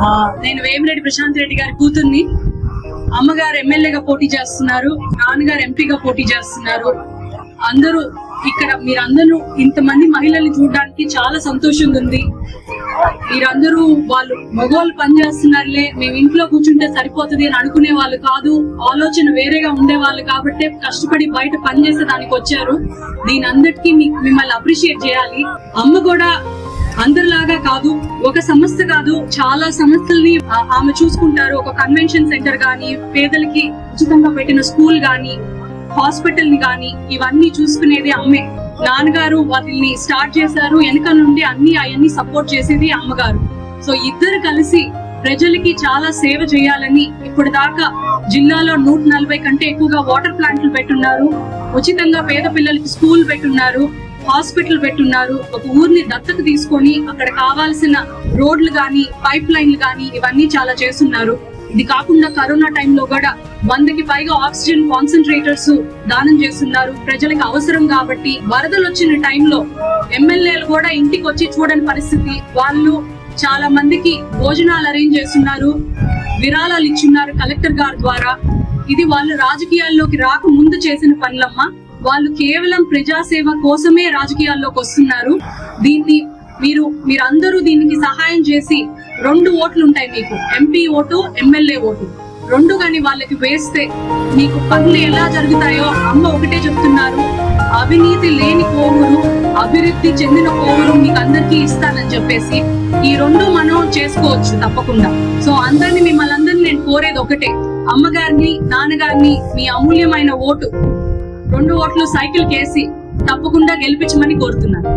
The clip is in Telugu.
ఆ, నేను వేమిరెడ్డి ప్రశాంత్ రెడ్డి గారి కూతుర్ని అమ్మగారు ఎమ్మెల్యేగా పోటీ చేస్తున్నారు నాన్నగారు ఎంపీగా పోటీ చేస్తున్నారు. అందరూ ఇక్కడ మీరందరూ ఇంతమంది మహిళల్ని చూడడానికి చాలా సంతోషంగా ఉంది. మీరందరూ వాళ్ళు మగవాళ్ళు పని చేస్తున్నారులే మేము ఇంట్లో కూర్చుంటే సరిపోతుంది అని అనుకునే వాళ్ళు కాదు ఆలోచన వేరేగా ఉండేవాళ్ళు కాబట్టి కష్టపడి బయట పని చేసే దానికి వచ్చారు. దీని అందరికీ మిమ్మల్ని అప్రిషియేట్ చేయాలి. అమ్మ కూడా అందరిలాగా కాదు ఒక సంస్థ కాదు చాలా సంస్థల్ని ఆమె చూసుకుంటారు. ఒక కన్వెన్షన్ సెంటర్ గాని పేదలకి ఉచితంగా పెట్టిన స్కూల్ గాని హాస్పిటల్ని గాని ఇవన్నీ చూసుకునేది అమ్మే నాన్నగారు వాటిని స్టార్ట్ చేశారు. వెనక నుండి అన్ని అవన్నీ సపోర్ట్ చేసేది అమ్మగారు. సో ఇద్దరు కలిసి ప్రజలకి చాలా సేవ చేయాలని ఇప్పుడు దాకా జిల్లాలో నూట నలభై కంటే ఎక్కువగా వాటర్ ప్లాంట్లు పెట్టున్నారు. ఉచితంగా పేద పిల్లలకి స్కూల్ పెట్టున్నారు. హాస్పిటల్ పెట్టున్నారు. ఒక ఊరిని దత్తత తీసుకొని అక్కడ కావాల్సిన రోడ్లు కానీ పైప్ లైన్లు కానీ ఇవన్నీ చాలా చేస్తున్నారు. ఇది కాకుండా కరోనా టైంలో కూడా వందకి పైగా ఆక్సిజన్ కాన్సన్ట్రేటర్స్ దానం చేస్తున్నారు. ప్రజలకు అవసరం కాబట్టి వరదలు వచ్చిన టైంలో ఎమ్మెల్యేలు కూడా ఇంటికి వచ్చి చూడని పరిస్థితి. వాళ్ళు చాలా మందికి భోజనాలు అరేంజ్ చేస్తున్నారు. విరాళాలు ఇచ్చున్నారు కలెక్టర్ గారి ద్వారా. ఇది వాళ్ళు రాజకీయాల్లోకి రాక ముందు చేసిన పనులమ్మ. వాళ్ళు కేవలం ప్రజాసేవ కోసమే రాజకీయాల్లోకి వస్తున్నారు. దీన్ని మీరు మీరందరూ దీనికి సహాయం చేసి రెండు ఓట్లు ఉంటాయి మీకు. MP vote MLA vote. రెండు కానీ వాళ్ళకి వేస్తే మీకు పనులు ఎలా జరుగుతాయో అమ్మ ఒకటే చెప్తున్నారు. అవినీతి లేని కోవూరు అభివృద్ధి చెందిన కోవూరు మీకు అందరికీ ఇస్తానని చెప్పేసి ఈ రెండు మనం చేసుకోవచ్చు తప్పకుండా. సో అందరిని మిమ్మల్ని అందరినీ నేను కోరేది ఒకటే. అమ్మగారిని నాన్నగారిని మీ అమూల్యమైన ఓటు రెండు ఓట్లు సైకిల్ కేసి తప్పకుండా గెలిపించమని కోరుతున్నాను.